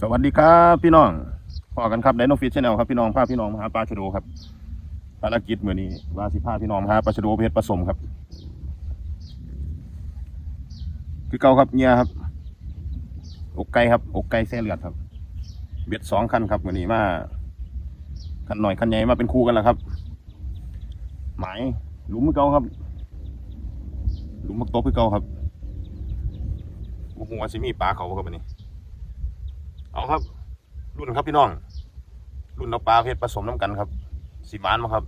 สวัสดีครับพี่น้องพอกันครับไดโนฟิชแนลครับพี่น้องพาพี่น้องมาหาปลาชะโดครับภารกิจมือนี้ว่าสิพาพี่น้องมาหาปลาชะโดเพชรผสมครับ คือเก่าครับเนี่ยครับ อกไก่ครับ อกไก่แซ่เลือดครับ เบ็ดสองคันครับมือนี้มาคันหน่อยคันใหญ่มาเป็นคู่กันแล้วครับ หมายหลุมเก่าครับ หลุมมักโตคือเก่าครับโอ้โหว่าสิมีปลาเขาครับอันนี้ เอาครับ รุ่นครับพี่น้อง รุ่นเอาปลาเพชรผสมน้ำกันครับสีมานมาครับ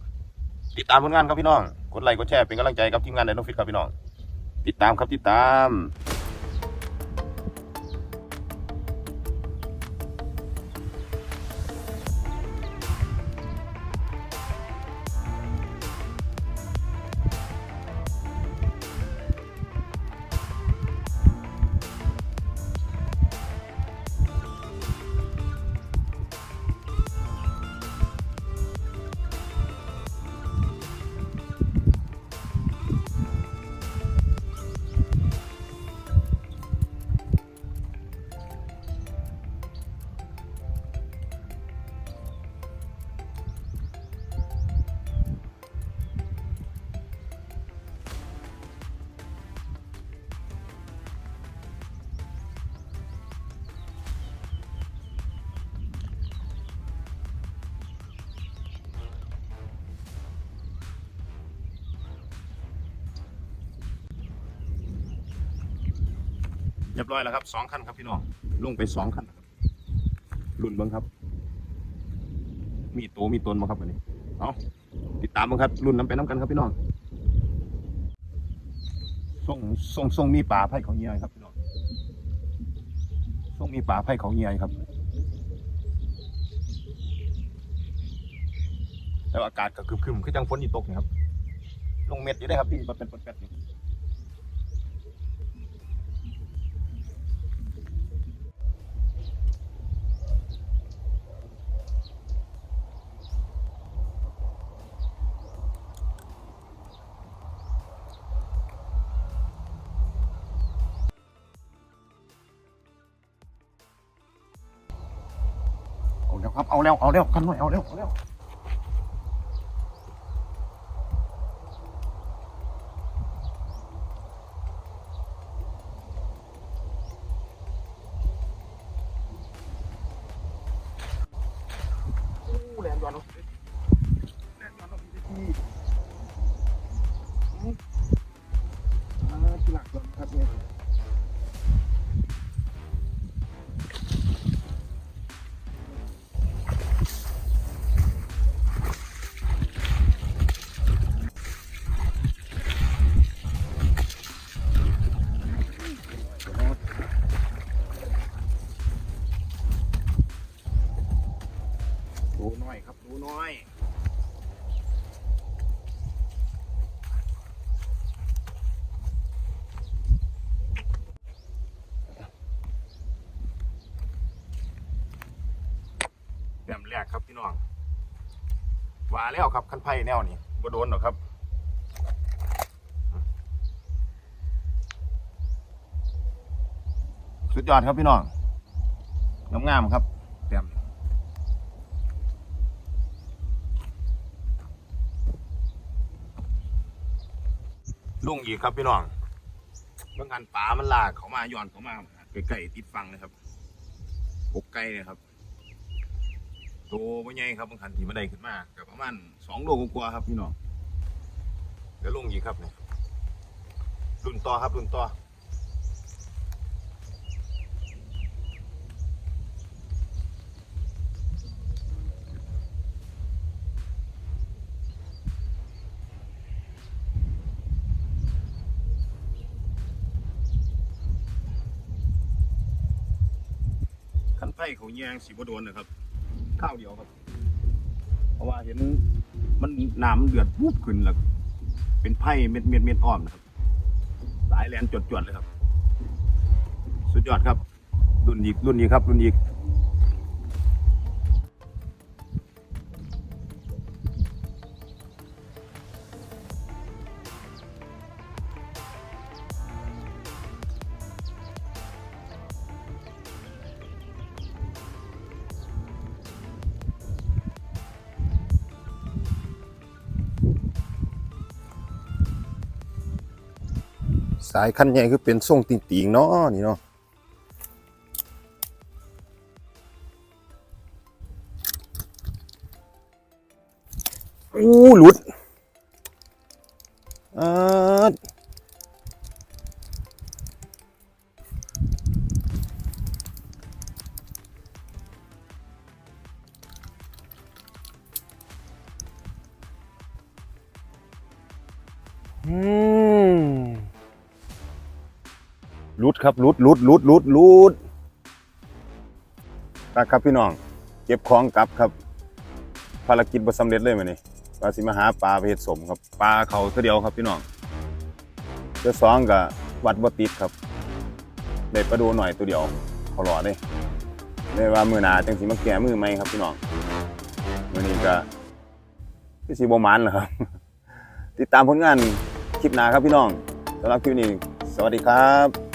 ติดตามผลงานครับพี่น้อง กดไลค์กดแชร์เป็นกำลังใจกับทีมงานไดโนฟิตครับพี่น้อง ติดตามครับติดตาม เรียบร้อยแล้วครับสองคันครับพี่น้องลงไปสองคันครับรุ่นเบิ้งครับ มีโตมีตนมาครับวันนี้เอาติดตามเบิ้งครับรุ่นน้ำไปน้ำกันครับพี่น้องส่งส่งส่งมีป่าไผ่เขาเงียครับพี่น้องส่งมีป่าไผ่เขาเงียครับแล้วอากาศก็ครึมๆคือจังฝนอีตกนะครับลงเม็ดอยู่ได้ครับพี่มันเป็นปดแปด ครับเอาแล้วเอาแล้วกันหน่อยเอาแล้วเอาแล้ว ดูน้อยครับดูน้อยแต้มแรกครับพี่น้องว่าแล้วครับคันไพ่แนวนี้บ่โดนหรอกครับสุดยอดครับพี่น้องงามๆครับแต้ม ลุงอีกครับพี่น้องเมื่อกันป่ามันลากเขามาย้อนเขามาไกลๆติดฟังเลยครับอกไก่เลยครับโตไม่ใหญ่ครับบางคันที่มาได้ขึ้นมากับประมาณสองโลกว่าครับพี่น้องเดี๋ยวลุงอีกครับเนี่ยรุ่นต่อครับรุ่นต่อ ไผ่เขาแยงสีบโดนนะครับข้าวเดียวครับ เพราะว่าเห็นมันน้ำเดือดปุ๊บขึ้นแล้วเป็นไผ่เม็ดเม็ดเม็ดอ้อมนะครับ สายแลนจดจวดเลยครับ สุดยอดครับ รุ่นอีกรุ่นอีกครับรุ่นอีกายคันใหญ่คือเป็นทรงติ่งๆเนาะนี่เนาะอู้หลุดอ่าอืม หลุดครับหลุดหลุดหลุดหลุดหลุดตาครับพี่น้อง เก็บของกลับครับ ภารกิจบ่สำเร็จเลยมื้อนี้ว่าสิมาหาปลาไปเฮ็ดสมครับปลาเขาเท่าเดียวครับพี่น้องเจ้าสองก็วัดบติดครับได้ปลาดูหน่อยตัวเดียวเขารอเด้เลยว่ามือหนาจังสิมาแก้มือใหม่ครับพี่น้องมือนี้ก็คือสิบ่หมันล่ะครับ ติดตามผลงานคลิปหน้าครับพี่น้องสำหรับคลิปนี้ สวัสดีครับ